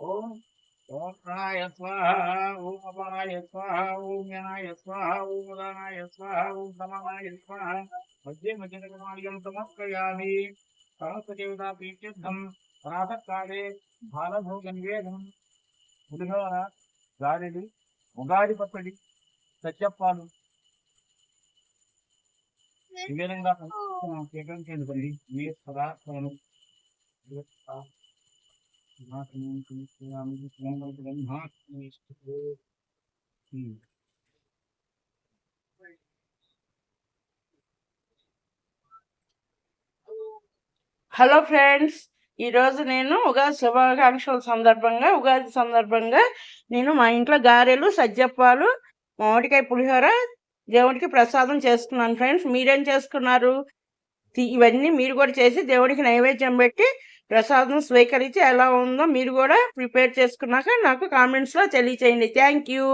ఓం ఓం ప్రాయ స్వాహ ఓం అపాయ స్వాహ ఓం యనాయ స్వాహ ఓం ఉదానాయ స్వాహ ఓం సమానాయ స్వాహ మధ్య మధ్యమార్గం సమర్పయామి సహస్రదేవతా ప్రీత్యర్థం ప్రాతకాలే బాలభోగ నివేదనం పులిహోర గారెలు ఉగాది పచ్చడి సత్యప్పాలు మీ హలో ఫ్రెండ్స్ ఈరోజు నేను ఉగాది శుభాకాంక్షల సందర్భంగా ఉగాది సందర్భంగా నేను మా ఇంట్లో గారెలు సజ్జప్పాలు మామిడికాయ పులిహోర దేవుడికి ప్రసాదం చేసుకున్నాను ఫ్రెండ్స్. మీరేం చేసుకున్నారు ఇవన్నీ మీరు కూడా చేసి దేవుడికి నైవేద్యం పెట్టి ప్రసాదం స్వీకరించి ఎలా ఉందో మీరు కూడా ప్రిపేర్ చేసుకున్నాక నాకు కామెంట్స్లో తెలియచేయండి. Thank you.